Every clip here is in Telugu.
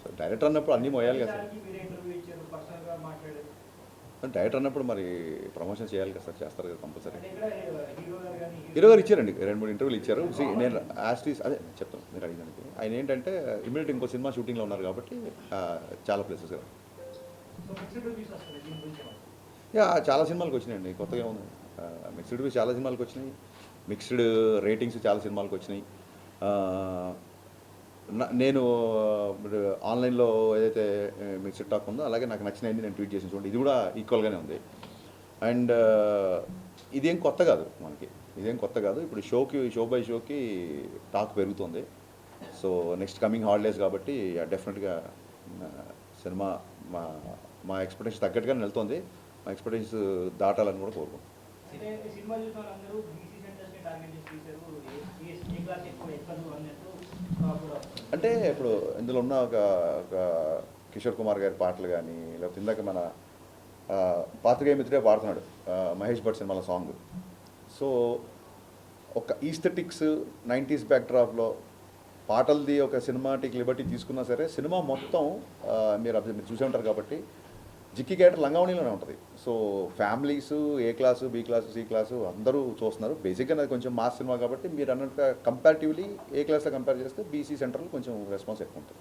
సో డైరెక్టర్ అన్నప్పుడు అన్నీ మోయాలి కదా సార్. డైరెక్టర్ అన్నప్పుడు మరి ప్రమోషన్ చేయాలి కదా సార్ చేస్తారు కదా కంపల్సరీ హీరో గారు ఇచ్చారండి. రెండు మూడు ఇంటర్వ్యూలు ఇచ్చారు. నేను యాస్టీస్ అదే చెప్తాను మీరు అడిగినానికి ఆయన ఏంటంటే ఇమీడియట్ ఇంకో సినిమా షూటింగ్లో ఉన్నారు కాబట్టి చాలా ప్లేసెస్ ఏమంటారు? యా చాలా సినిమాలకు వచ్చినాయండి. కొత్తగా ఉంది మిక్స్డ్ చాలా సినిమాలకు వచ్చినాయి. మిక్స్డ్ రేటింగ్స్ చాలా సినిమాలకు వచ్చినాయి. నేను ఇప్పుడు ఆన్లైన్లో ఏదైతే మిక్స్డ్ టాక్ ఉందో అలాగే నాకు నచ్చినవి నేను ట్వీట్ చేసిన చూడండి. ఇది కూడా ఈక్వల్గానే ఉంది. అండ్ ఇదేం కొత్త కాదు మనకి. ఇదేం కొత్త కాదు. ఇప్పుడు షోకి షో బై షోకి టాక్ పెరుగుతుంది. సో నెక్స్ట్ కమింగ్ హాలిడేస్ కాబట్టి డెఫినెట్గా సినిమా మా మా ఎక్స్పెక్టేషన్ తగ్గట్టుగానే వెళ్తుంది. మా ఎక్స్పెక్టేషన్స్ దాటాలని కూడా కోరుకుంటున్నాం. సినిమా చూసిన బీసీ టార్గెట్ చేసి తీశారు. ఏ- క్లాస్ ఎక్కువ అన్నట్టు అంటే ఇప్పుడు ఇందులో ఉన్న ఒక ఒక కిషోర్ కుమార్ గారి పాటలు కానీ లేకపోతే ఇందాక మన పాత్రికేయ మిత్రుడే పాడుతున్నాడు మహేష్ భట్ సినిమాల సాంగ్. సో ఒక ఈస్థెటిక్స్ నైంటీస్ బ్యాక్డ్రాప్లో పాటలది ఒక సినిమాటిక్ లిబర్టీ తీసుకున్నా సరే సినిమా మొత్తం మీరు మీరు చూసే ఉంటారు కాబట్టి జిక్కి క్యారెక్టర్ లంగావణిలోనే ఉంటుంది. So families A class B class C class అందరూ చూస్తున్నారు. బేసిక్గా అది కొంచెం మాస్ సినిమా కాబట్టి మీరు అన్నట్టుగా కంపారిటివ్లీ ఏ క్లాస్తో కంపేర్ చేస్తే బీసీ సెంటర్లో కొంచెం రెస్పాన్స్ ఎక్కువ ఉంటుంది.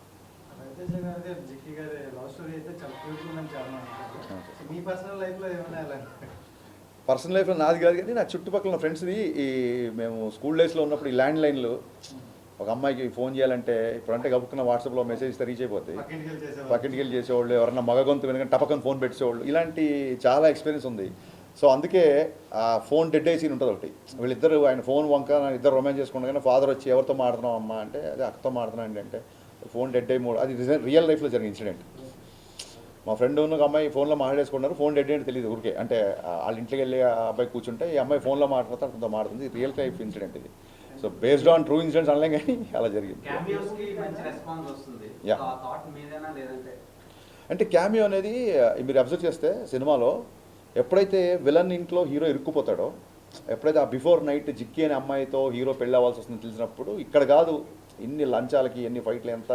పర్సనల్ లైఫ్లో నాది కాదు కానీ నా చుట్టుపక్కల ఉన్న ఫ్రెండ్స్ది ఈ మేము స్కూల్ డేస్లో ఉన్నప్పుడు ఈ ల్యాండ్ లైన్లు ఒక అమ్మాయికి ఫోన్ చేయాలంటే ఇప్పుడంటే గబుక్కున్న వాట్సాప్లో మెసేజ్ రీచ్ అయిపోతాయి పక్కింటికి వెళ్ళి చేసేవాళ్ళు. ఎవరన్నా మగ గొంతు వెనక టపకన్ ఫోన్ పెట్టేసేవాళ్ళు. ఇలాంటి చాలా ఎక్స్పీరియన్స్ ఉంది. సో అందుకే ఆ ఫోన్ డెడ్ అయ్యి సీన్ ఉంటుంది ఒకటి. వీళ్ళిద్దరు ఆయన ఫోన్ వంక ఇద్దరు రొమాన్స్ చేసుకుంటా కానీ ఫాదర్ వచ్చి ఎవరితో మాడుతున్నావు అమ్మా? అంటే అదే అక్కతో మాడుతున్నా అండి అంటే ఫోన్ డెడ్ అయ్యి మూడు అది రియల్ లైఫ్లో జరిగిన ఇన్సిడెంట్ మా ఫ్రెండ్ ఉన్న ఒక అమ్మాయి ఫోన్లో మాట్లాడేసుకున్నారు. ఫోన్ డెడ్ అంటే తెలియదు ఊరికే. అంటే వాళ్ళ ఇంటికి వెళ్ళి ఆ అబ్బాయి కూర్చుంటే ఈ అమ్మాయి ఫోన్లో మాట్లాడుతూ అతనితో మాట్లాడుతుంది. రియల్ లైఫ్ ఇన్సిడెంట్ ఇది. So based on true incidents అనలేం కానీ అలా జరిగింది. అంటే క్యామియో అనేది మీరు అబ్జర్వ్ చేస్తే సినిమాలో ఎప్పుడైతే విలన్ ఇంట్లో హీరో ఇరుక్కుపోతాడో ఎప్పుడైతే ఆ బిఫోర్ నైట్ జిక్కి అనే అమ్మాయితో హీరో పెళ్ళి అవ్వాల్సి వస్తుందని తెలిసినప్పుడు ఇక్కడ కాదు ఇన్ని లంచాలకి ఎన్ని ఫైట్లు ఎంత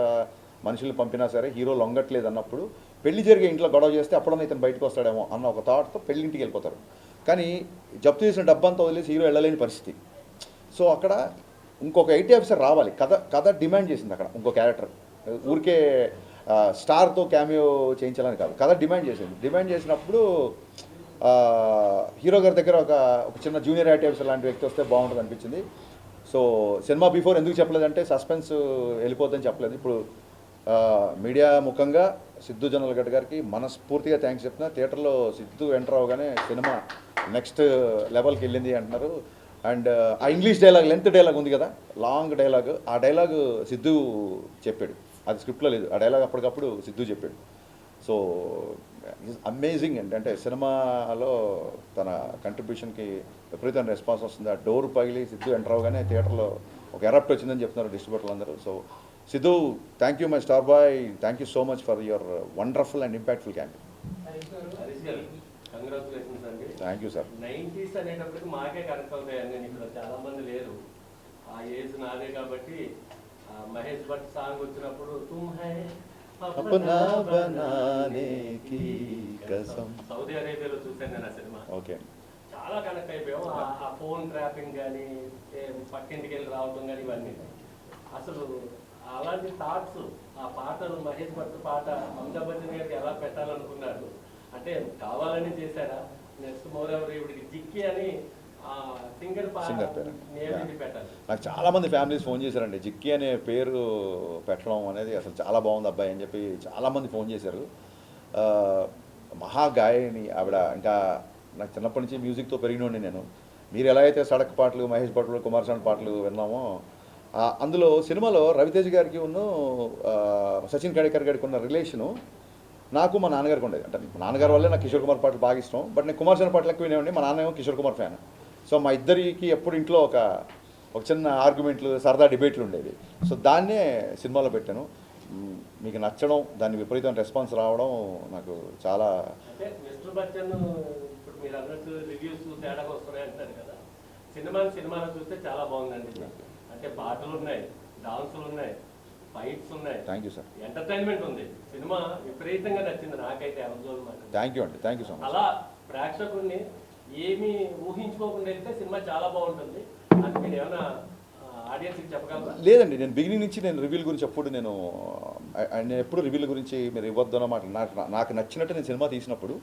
మనుషుల్ని పంపినా సరే హీరో లొంగట్లేదు అన్నప్పుడు పెళ్ళి జరిగే ఇంట్లో గొడవ చేస్తే అప్పుడన్నా ఇతను బయటకు వస్తాడేమో అన్న ఒక థాట్తో పెళ్ళింటికి వెళ్ళిపోతారు. కానీ జప్తు చేసిన డబ్బంతా వదిలేసి హీరో వెళ్ళలేని పరిస్థితి. సో అక్కడ ఇంకొక ఐటీ ఆఫీసర్ రావాలి. కథ కథ డిమాండ్ చేసింది అక్కడ ఇంకో క్యారెక్టర్. ఊరికే స్టార్తో క్యామియో చేయించాలని కాదు. కథ డిమాండ్ చేసింది. డిమాండ్ చేసినప్పుడు హీరో గారి దగ్గర ఒక ఒక చిన్న జూనియర్ ఐటీ ఆఫీసర్ లాంటి వ్యక్తి వస్తే బాగుంటుంది అనిపించింది. సో సినిమా బిఫోర్ ఎందుకు చెప్పలేదంటే సస్పెన్స్ వెళ్ళిపోద్దని చెప్పలేదు. ఇప్పుడు మీడియా ముఖంగా సిద్ధు జనరల్ గారికి మనస్ఫూర్తిగా థ్యాంక్స్ చెప్తున్నా. థియేటర్లో సిద్ధు ఎంటర్ అవగానే సినిమా నెక్స్ట్ లెవెల్కి వెళ్ళింది అంటున్నారు. అండ్ ఆ ఇంగ్లీష్ డైలాగ్ లెంత్ డైలాగ్ ఉంది కదా? లాంగ్ డైలాగ్ ఆ డైలాగ్ సిద్ధు చెప్పాడు. అది స్క్రిప్ట్లో లేదు. ఆ డైలాగ్ అప్పటికప్పుడు సిద్ధు చెప్పాడు. సో అమేజింగ్ అండి అంటే సినిమాలో తన కంట్రిబ్యూషన్కి విపరీతమైన రెస్పాన్స్ వస్తుంది. ఆ డోర్ పగిలి సిద్ధు ఎంటర్ అవగానే థియేటర్లో ఒక ఎరప్ట్ వచ్చిందని చెప్తున్నారు డిస్ట్రిబ్యూటర్లు అందరూ. So Siddhu thank you my star boy thank you so much for your wonderful and impactful campaign Harish garu congratulations అండి థ్యాంక్ యూ సార్ నైంటీస్ అనేటప్పటికి మాకే కనెక్ట్ అవుతాయండి నేను ఇక్కడ చాలా మంది లేరు. ఆ ఏజ్ నాదే కాబట్టి మహేష్ భట్ సాంగ్ వచ్చినప్పుడు తుమ్ హై అప్నా బనానే కీ కసం. సౌదీ అరేబియాలో చూశాను నేను ఆ సినిమా. ఓకే. చాలా కనెక్ట్ అయిపోయాం. ఆ- ఫోన్ ట్రాపింగ్ కానీ పక్కింటికి వెళ్ళి రావటం కానీ ఇవన్నీ. అసలు అలాంటి థాట్స్ ఆ పాటలు మహేష్ భట్ పాట అమితాబ్ బచ్చన్ గారికి ఎలా పెట్టాలనుకున్నారు అంటే కావాలని చేశారా? నెక్స్ట్ మోరెవర్ ఇవిడికి జిక్కి అని సింగర్ పేరు. నాకు చాలా మంది ఫ్యామిలీస్ ఫోన్ చేశారండి. జిక్కి అనే పేరు పెట్టడం అనేది అసలు చాలా బాగుంది అబ్బాయి అని చెప్పి చాలా మంది ఫోన్ చేశారు. మహా గాయని ఆవిడ ఇంకా నాకు చిన్నప్పటి నుంచి మ్యూజిక్తో పెరిగినోండి నేను. మీరు ఎలా అయితే సడక్ పాటలు మహేష్ పాటలు కుమార్ సాంగ్ పాటలు విన్నామో అందులో సినిమాలో రవితేజ్ గారికి ఉన్న సచిన్ కడేకర్ గారికి ఉన్న రిలేషను నాకు మా నాన్నగారికి ఉండేది. అంటే మా నాన్నగారి వల్లే నాకు కిషోర్ కుమార్ పాటలు బాగా ఇష్టం. బట్ నేను కుమార్ సార్ పాటలు ఎక్కువ వినేవాడిని. మా నాన్న ఏమో కిషోర్ కుమార్ ఫ్యాన్. సో మా ఇద్దరికి ఎప్పుడు ఇంట్లో ఒక ఒక చిన్న ఆర్గ్యుమెంట్లు సరదా డిబేట్లు ఉండేవి. సో దాన్నే సినిమాలో పెట్టాను. మీకు నచ్చడం దాన్ని విపరీతమైన రెస్పాన్స్ రావడం నాకు చాలా సినిమాలో చూస్తే చాలా బాగుందండి. అంటే పాటలు ఉన్నాయి డాన్సులు ఉన్నాయి. ఫైట్స్ ఉన్నాయి. థ్యాంక్ యూ సార్ ఎంటర్టైన్మెంట్ ఉంది. సినిమా విపరీతంగా నచ్చింది నాకైతే అబ్జర్వ్ మాట థ్యాంక్ యూ అండి. థ్యాంక్ యూ సో మచ్ అలా ప్రేక్షకుడిని ఏమీ ఊహించుకోకుండా వెళ్తే సినిమా చాలా బాగుంటుంది. అది మీరు ఏమైనా ఆడియన్స్కి చెప్పగలరా? లేదండి. నేను బిగినింగ్ నుంచి నేను రివ్యూల గురించి ఎప్పుడు నేను నేను ఎప్పుడు రివ్యూల గురించి మీరు ఇవ్వద్దు అన్నమాట నాకు నాకు నచ్చినట్టు నేను సినిమా తీసినప్పుడు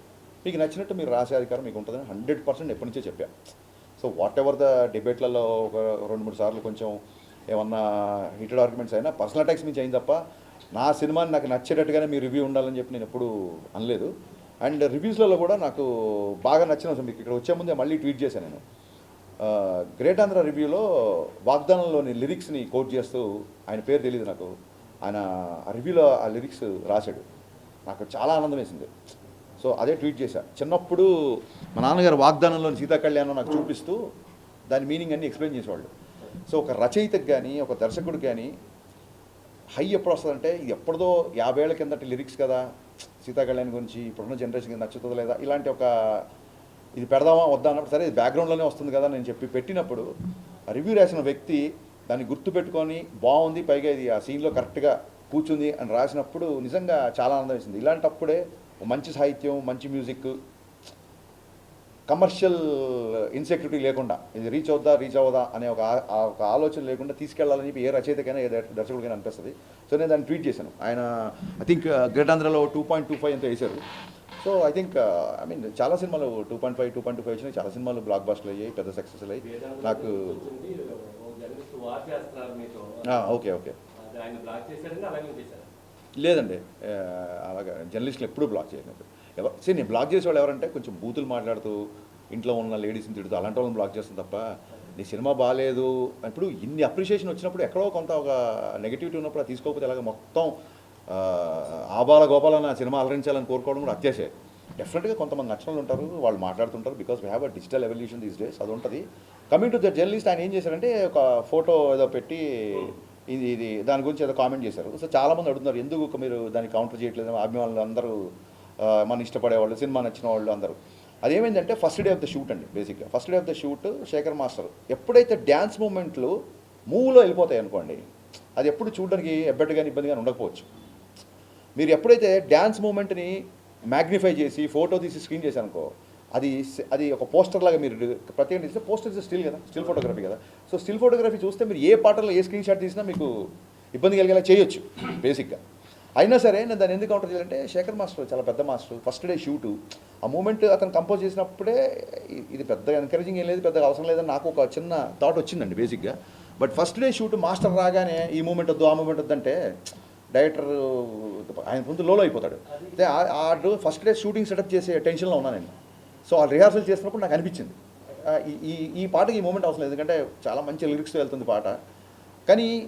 మీకు నచ్చినట్టు మీరు రాసే అధికారం మీకు ఉంటుందని హండ్రెడ్ పర్సెంట్ ఎప్పటి నుంచే చెప్పా. సో వాట్ ఎవర్ ద డిబేట్లలో ఒక రెండు మూడు సార్లు కొంచెం ఏమన్నా హీటెడ్ ఆర్గ్యుమెంట్స్ అయినా పర్సనల్ అటాక్స్ నుంచి అయింది తప్ప నా సినిమాని నాకు నచ్చేటట్టుగానే మీ రివ్యూ ఉండాలని చెప్పి నేను ఎప్పుడు అనలేదు. అండ్ రివ్యూస్లలో కూడా నాకు బాగా నచ్చిన అంశం మీకు ఇక్కడ వచ్చే ముందే మళ్ళీ ట్వీట్ చేశాను నేను. గ్రేట్ ఆంధ్ర రివ్యూలో వాగ్దానంలోని లిరిక్స్ని కోట్ చేస్తూ ఆయన పేరు తెలియదు నాకు. ఆయన ఆ రివ్యూలో ఆ లిరిక్స్ రాశాడు. నాకు చాలా ఆనందం వేసింది. సో అదే ట్వీట్ చేశా. చిన్నప్పుడు మా నాన్నగారు వాగ్దానంలోని సీతా కళ్యాణం నాకు చూపిస్తూ దాని మీనింగ్ అన్ని ఎక్స్ప్లెయిన్ చేసేవాళ్ళు. సో ఒక రచయితకు కానీ ఒక దర్శకుడికి కానీ హై ఎప్పుడు వస్తుందంటే ఇది ఎప్పుడుదో యాభై ఏళ్ళ కిందటి లిరిక్స్ కదా. సీతాకళ్యాణ్ గురించి ఇప్పుడున్న జనరేషన్కి నచ్చుతుందో లేదా ఇలాంటి ఒక ఇది పెడదామా వద్దా అన్నప్పుడు సరే ఇది బ్యాక్గ్రౌండ్లోనే వస్తుంది కదా నేను చెప్పి పెట్టినప్పుడు రివ్యూ రాసిన వ్యక్తి దాన్ని గుర్తు పెట్టుకొని బాగుంది పైగా ఇది ఆ సీన్లో కరెక్ట్గా కూర్చుంది అని రాసినప్పుడు నిజంగా చాలా ఆనందం వేసింది. ఇలాంటప్పుడే మంచి సాహిత్యం మంచి మ్యూజిక్ కమర్షియల్ ఇన్సెక్యూరిటీ లేకుండా ఇది రీచ్ అవుద్దా రీచ్ అవుదా అనే ఒక ఒక ఆలోచన లేకుండా తీసుకెళ్ళాలని చెప్పి ఏ రచయితకైనా ఏ దర్- దర్శకుడికైనా అనిపిస్తుంది. సో నేను దాన్ని ట్వీట్ చేశాను. ఆయన ఐ థింక్ గ్రేట్ ఆంధ్రలో టూ పాయింట్ టూ ఫైవ్ ఎంత వేశారు. So I think I mean చాలా సినిమాలు two point five two point two five వచ్చినాయి. చాలా సినిమాలు బ్లాక్ బాస్టర్లు అయ్యాయి పెద్ద సక్సెస్ అయ్యాయి. నాకు ఓకే ఓకే. లేదండి. అలాగా జర్నలిస్టులు ఎప్పుడూ బ్లాక్ చేయలేదు ఎవరు? సరే నేను బ్లాక్ చేసేవాళ్ళు ఎవరంటే కొంచెం బూతులు మాట్లాడుతూ ఇంట్లో ఉన్న లేడీస్ని తిడుతూ అలాంటి వాళ్ళని బ్లాక్ చేస్తాను తప్ప నీ సినిమా బాగాలేదు ఇప్పుడు ఇన్ని అప్రిషియేషన్ వచ్చినప్పుడు ఎక్కడో కొంత ఒక నెగిటివిటీ ఉన్నప్పుడు అది తీసుకోకపోతే అలాగ మొత్తం ఆబాల గోపాల సినిమా అలరించాలని కోరుకోవడం కూడా అత్యాశే. డెఫినెట్గా కొంతమంది నచ్చనలు ఉంటారు వాళ్ళు మాట్లాడుతుంటారు because we have a digital evolution these days అది ఉంటుంది. కమింగ్ టు ద జర్నలిస్ట్ ఆయన ఏం చేశారంటే ఒక ఫోటో ఏదో పెట్టి ఇది ఇది దాని గురించి ఏదో కామెంట్ చేశారు. సో చాలామంది అడుగుతున్నారు ఎందుకు ఒక మీరు దాన్ని కౌంటర్ చేయట్లేదు అభిమానులు అందరూ మన ఇష్టపడేవాళ్ళు సినిమా నచ్చిన వాళ్ళు అందరూ. అదేమైందంటే first day of the shoot అండి బేసిక్గా first day of the shoot Shekhar master. ఎప్పుడైతే డ్యాన్స్ మూమెంట్లు మూవ్లో వెళ్ళిపోతాయి అనుకోండి అది ఎప్పుడు చూడడానికి ఎబ్బెట్టుగాని ఇబ్బందిగానే ఉండకపోవచ్చు. మీరు ఎప్పుడైతే డ్యాన్స్ మూమెంట్ని మ్యాగ్నిఫై చేసి ఫోటో తీసి స్క్రీన్ చేశారనుకో అది అది ఒక పోస్టర్ లాగా మీరు ప్రత్యేకంగా తీస్తే పోస్టర్ స్టిల్ కదా స్టిల్ ఫోటోగ్రఫీ కదా. సో స్టిల్ ఫోటోగ్రఫీ చూస్తే మీరు ఏ పాటలో ఏ స్క్రీన్ షాట్ తీసినా మీకు ఇబ్బంది కలిగేలా చేయొచ్చు బేసిక్గా అయినా సరే నేను దాన్ని ఎందుకు కౌంటర్ చేయాలంటే శేఖర్ మాస్టర్ చాలా పెద్ద మాస్టర్. ఫస్ట్ డే షూటు ఆ మూమెంట్ అతను కంపోజ్ చేసినప్పుడే ఇది పెద్ద ఎంకరేజింగ్ ఏం లేదు పెద్దగా అవసరం లేదని నాకు ఒక చిన్న థాట్ వచ్చిందండి బేసిక్గా but first day shoot master రాగానే ఈ మూమెంట్ వద్దు ఆ మూమెంట్ వద్దంటే డైరెక్టర్ ఆయన ముందు లోలో అయిపోతాడు. అదే ఆ- ఫస్ట్ డే షూటింగ్ సెటప్ చేసే టెన్షన్లో ఉన్నా నేను. సో ఆ రిహార్సల్ చేసినప్పుడు నాకు అనిపించింది. ఈ- ఈ పాటకి ఈ మూమెంట్ అవసరం లేదు. ఎందుకంటే చాలా మంచి లిరిక్స్తో వెళ్తుంది పాట. కానీ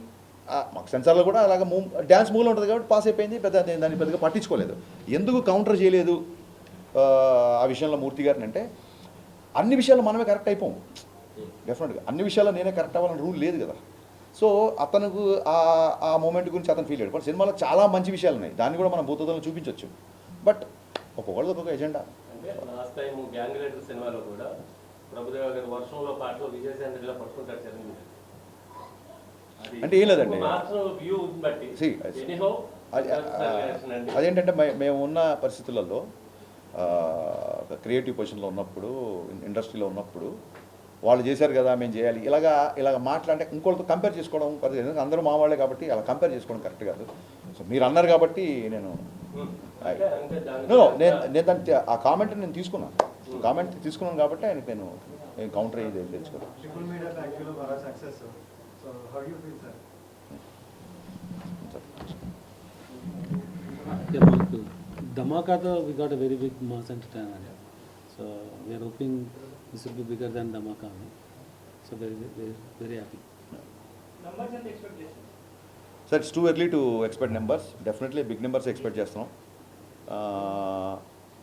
మాకు సెన్సార్లో కూడా అలాగ మూవ్ డ్యాన్స్ మూవ్లో ఉంటుంది కాబట్టి పాస్ అయిపోయింది పెద్ద నేను దాన్ని పెద్దగా పట్టించుకోలేదు. ఎందుకు కౌంటర్ చేయలేదు ఆ, విషయంలో మూర్తి గారిని అంటే అన్ని విషయాలు మనమే కరెక్ట్ అయిపోం డెఫినెట్గా అన్ని విషయాల్లో నేనే కరెక్ట్ అవ్వాలని రూల్ లేదు కదా. సో అతనుకు ఆ ఆ మూమెంట్ గురించి అతను ఫీల్ అయ్యాడు బట్ సినిమాలో చాలా మంచి విషయాలు ఉన్నాయి. దాన్ని కూడా మనం భూతోదలను చూపించవచ్చు బట్ ఒక్కొక్కళ్ళది ఒక్కొక్క ఎజెండా అంటే లాస్ట్ టైం గ్యాంగ్ లీడర్ సినిమాలో కూడా ప్రభుదేవ గారు వర్షంలో పాటలో విజయశాంతిలో పట్టుకుంటారు చిరంజీవి అంటే ఏం లేదండి. అదేంటంటే మే- మేము ఉన్న పరిస్థితులలో క్రియేటివ్ పొజిషన్లో ఉన్నప్పుడు ఇండస్ట్రీలో ఉన్నప్పుడు వాళ్ళు చేశారు కదా మేము చేయాలి. ఇలాగా ఇలాగ మాట్లాడే ఇంకోళ్ళతో కంపేర్ చేసుకోవడం పద్ధతి ఎందుకంటే అందరూ మా వాళ్ళే కాబట్టి అలా కంపేర్ చేసుకోవడం కరెక్ట్ కాదు. సో మీరు అన్నారు కాబట్టి నేను no, నేను నేను దాన్ని ఆ కామెంట్ నేను తీసుకున్నాను కామెంట్ తీసుకున్నాను కాబట్టి ఆయనకి నేను కౌంటర్ అయ్యి తెలుసుకోలేదు. Success so how you feel sir Yeah, మాకు ధమాకాతో we got a very big mass entertainer so we are hoping this will be bigger than Dhamaka. So very very very happy numbers ఎంత ఎక్స్పెక్ట్ చేస్తారు sir it's too early to expect numbers definitely big numbers expect చేస్తున్నాం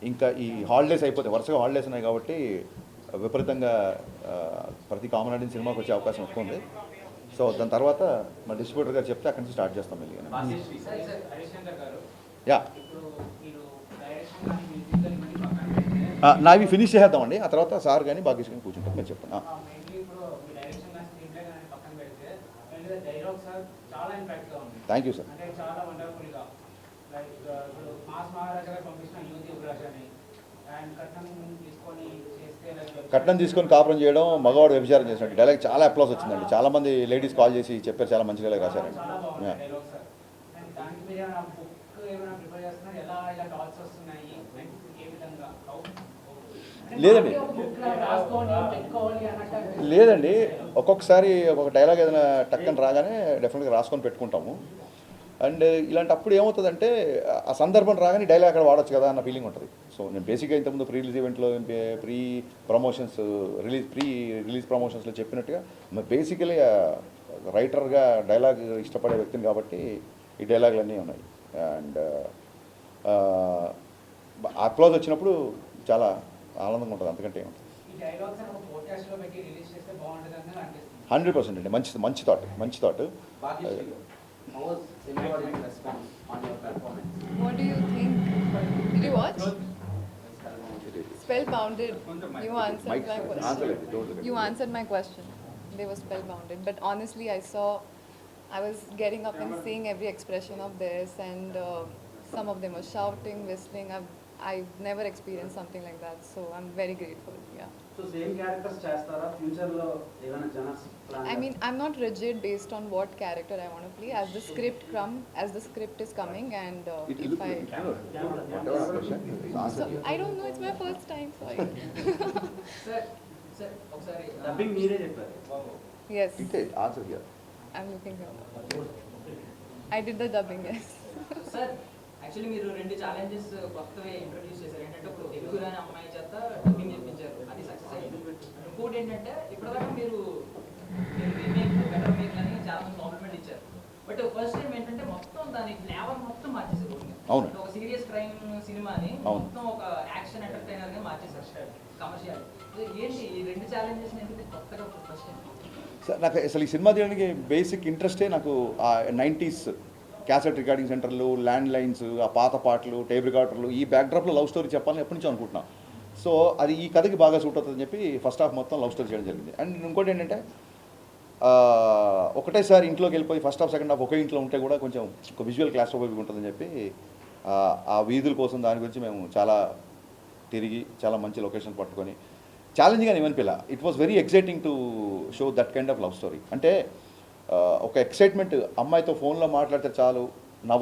ఇంకా ఈ హాలిడేస్ అయిపోతాయి వరుసగా హాలిడేస్ ఉన్నాయి కాబట్టి విపరీతంగా ప్రతి కామన్ ఆడియన్స్ సినిమాకి వచ్చే అవకాశం ఎక్కువ ఉంది. సో దాని తర్వాత మా డిస్ట్రిబ్యూటర్ గారు చెప్తే అక్కడి నుంచి స్టార్ట్ చేస్తాం మళ్ళీ యా. నావి ఫినిష్ చేసేద్దామండి. ఆ తర్వాత సార్ కానీ భాగ్యశ్రీ కానీ కూర్చుంటాం మీరు చెప్పండి థ్యాంక్ యూ సార్ కట్నం తీసుకొని కాపురం చేయడం మగవాడు వ్యభిచారం చేసినట్టు. డైలాగ్ చాలా అప్లాస్ వచ్చిందండి. చాలా మంది లేడీస్ కాల్ చేసి చెప్పారు చాలా మంచి డైలాగ్ రాశారండి. లేదండి. లేదండి. ఒక్కొక్కసారి ఒక డైలాగ్ ఏదైనా టక్కని రాగానే డెఫినెట్గా రాసుకొని పెట్టుకుంటాము. అండ్ ఇలాంటప్పుడు ఏమవుతుందంటే ఆ సందర్భం రాగానే డైలాగ్ అక్కడ వాడచ్చు కదా అన్న ఫీలింగ్ ఉంటుంది. సో నేను బేసిక్గా ఇంతకుముందు ప్రీ రిలీజ్ ఈవెంట్లో pre promotions release pre release ప్రమోషన్స్లో చెప్పినట్టుగా బేసికలీ రైటర్గా డైలాగ్ ఇష్టపడే వ్యక్తిని కాబట్టి ఈ డైలాగులన్నీ ఉన్నాయి. అండ్ అప్లాజ్ వచ్చినప్పుడు చాలా ఆనందంగా ఉంటుంది అంతకంటే ఏముంటుంది హండ్రెడ్ పర్సెంట్ అండి. మంచి మంచి థాట్ మంచి thought response on your performance? What do you think? Did you watch? Spellbounded. You answered my question. You answered my question. They were spellbounded. But honestly, I saw, I was getting up and seeing every expression of theirs, and uh, some of them were shouting, whistling. I've I've never experienced something like that, so I'm very grateful. Yeah. So same characters చేస్తారా ఫ్యూచర్ లో ఏమైనా genres plan I mean, I'm not rigid based on what character I want to play. As the script come, as the script is coming, and uh, if I, so I don't know. It's my first time, so I, sir sir ఒకసారి డబ్బింగ్ మీరే చెప్పారు yes, answer here I'm looking here. I did the dubbing, yes. Sir actually మీరు రెండు ఛాలెంజెస్ కొత్తవి ఇంట్రొడ్యూస్ చేశారు ఏంటంటే ఇప్పుడు తెలుగు రాని అమ్మాయి చేత డబ్బింగ్ చెప్పించారు అది సక్సెస్ అయింది ఇంకోటి ఏంటంటే ఇప్పటిదాకా మీరు బెటర్ మేక్ అని చాలా మంది కాంప్లిమెంట్ ఇచ్చారు బట్ ఫస్ట్ టైం ఏంటంటే మొత్తం దాని ఫ్లేవర్ మొత్తం మార్చేసారు. అవును. ఒక సీరియస్ క్రైమ్ సినిమాని. మొత్తం ఒక యాక్షన్ ఎంటర్టైనర్గా మార్చేసారు కమర్షియల్ ఏంటి ఈ రెండు ఛాలెంజెస్ ఎందుకు కొత్తగా ఫస్ట్ నాకు అసలు ఈ సినిమా తీయడానికి బేసిక్ ఇంట్రెస్టే నాకు నైంటీస్ క్యాసెట్ రికార్డింగ్ సెంటర్లు ల్యాండ్ లైన్స్ ఆ పాత పాటలు టేప్ రికార్డర్లు ఈ బ్యాక్డ్రాప్లో లవ్ స్టోరీ చెప్పాలని ఎప్పటి నుంచో అనుకుంటున్నా. సో అది ఈ కథకి బాగా సూట్ అవుతుందని చెప్పి ఫస్ట్ హాఫ్ మొత్తం లవ్ స్టోరీ చేయడం జరిగింది. అండ్ ఇంకోటి ఏంటంటే ఒకటేసారి ఇంట్లోకి వెళ్ళిపోయి ఫస్ట్ హాఫ్ సెకండ్ హాఫ్ ఒకే ఇంట్లో ఉంటే కూడా కొంచెం ఒక విజువల్ క్లాస్ ఉంటుందని చెప్పి ఆ, వీధుల కోసం దాని గురించి మేము చాలా తిరిగి చాలా మంచి లొకేషన్ పట్టుకొని ఛాలెంజింగ్ అని ఏమనిపిల్ల it was very exciting to show that kind of love story అంటే ఒక ఎక్సైట్మెంట్ అమ్మాయితో ఫోన్లో మాట్లాడితే చాలు.